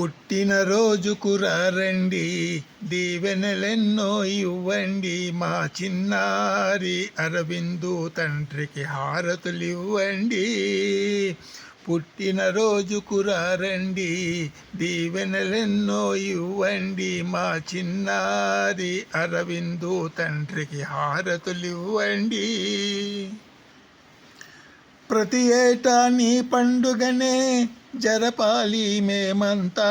పుట్టినరోజుకు రండి దీవెనలెన్నో ఇవ్వండి. మా చిన్నారి అరవిందు తండ్రికి హారతులు ఇవ్వండి పుట్టినరోజుకు రండి దీవెనలెన్నో ఇవ్వండి. మా చిన్నారి అరవిందు తండ్రికి హారతులు ఇవ్వండి ప్రతి ఏటా నీ పండుగనే జరపాలి మేమంతా.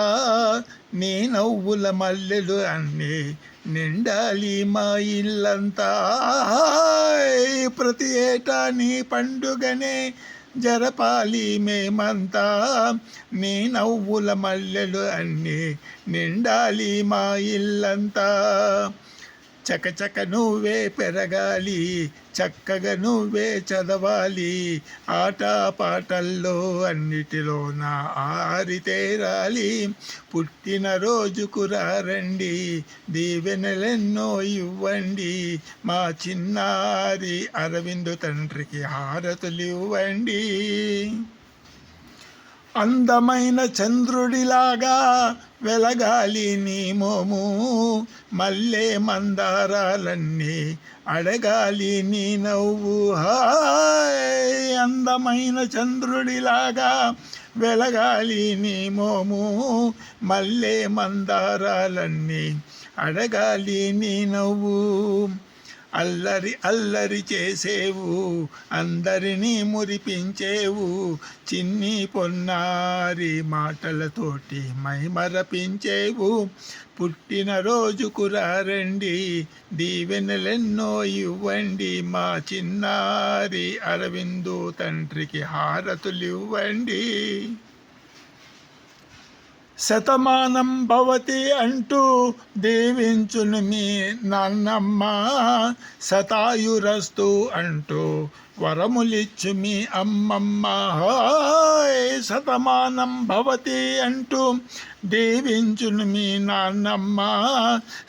నీ నవ్వుల మల్లెలు అన్నీ నిండాలి మా ఇల్లంతా. ప్రతి ఏటా నీ పండుగనే జరపాలి మేమంతా. నీ నవ్వుల మల్లెలు అన్నీ నిండాలి మా ఇల్లంతా. చకచక నువ్వే పెరగాలి చక్కగా నువ్వే చదవాలి. ఆట పాటల్లో అన్నిటిలో నా ఆరితేరాలి పుట్టినరోజుకు రండి దీవెనలెన్నో ఇవ్వండి. మా చిన్నారి అరవిందు తండ్రికి హారతులు ఇవ్వండి. అందమైన చంద్రుడిలాగా వెలగాలి నీ మోము. మల్లె మందారాలన్నీ అడగాలి నీ నవ్వు. హాయ్! అందమైన చంద్రుడిలాగా వెలగాలి నీ మోము. మల్లె మందారాలన్నీ అడగాలి నీ నవ్వు. అల్లరి అల్లరి చేసేవు అందరినీ మురిపించేవు. చిన్ని పొన్నారి మాటలతోటి మైమరపించేవు. పుట్టినరోజుకు రండి దీవెనలెన్నో ఇవ్వండి. మా చిన్నారి అరవిందు తండ్రికి హారతులు ఇవ్వండి శతమానం భవతి అంటూ దీవించును మీ నాన్నమ్మ. శతాయురస్తు అంటూ వరములిచ్చు మీ అమ్మమ్మ. శతమానం భవతి అంటూ దీవించును మీ నాన్నమ్మ.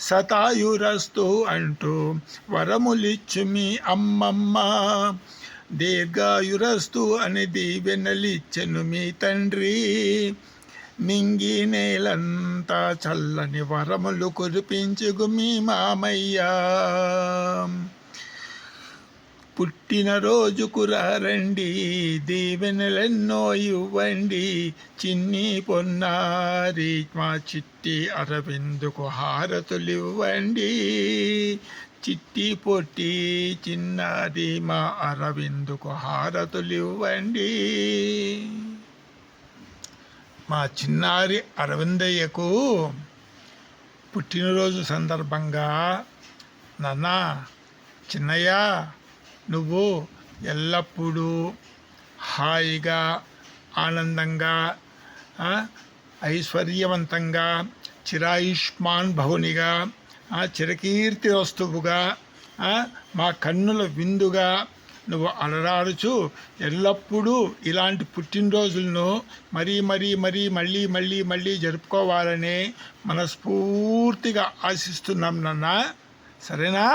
శతాయురస్తు అంటూ వరములిచ్చు మీ అమ్మమ్మ. దీర్ఘాయురస్తు అని దీవెనలిచ్చెను మీ తండ్రి. నింగి నేలంతా చల్లని వరములు కురిపించుగు మీ మామయ్య. పుట్టినరోజుకు రండి దీవెనలెన్నో ఇవ్వండి. చిన్ని పొన్నారి మా చిట్టి అరవిందుకు హారతులు ఇవ్వండి చిట్టి పొట్టి చిన్నది మా అరవిందుకు హారతులు ఇవ్వండి మా చిన్నారి అరవిందయ్యకు పుట్టినరోజు సందర్భంగా నాన్న చిన్నయ్య నువ్వు ఎల్లప్పుడూ హాయిగా ఆనందంగా ఐశ్వర్యవంతంగా చిరాయుష్మాన్ భవునిగా చిరకీర్తి వస్తువుగా మా కన్నుల విందుగా నువ్వు అలరాడుచు ఎల్లప్పుడూ ఇలాంటి పుట్టినరోజులను మరీ మరీ మరీ మళ్ళీ మళ్ళీ మళ్ళీ జరుపుకోవాలని మనస్ఫూర్తిగా ఆశిస్తున్నాం నాన్న. సరేనా?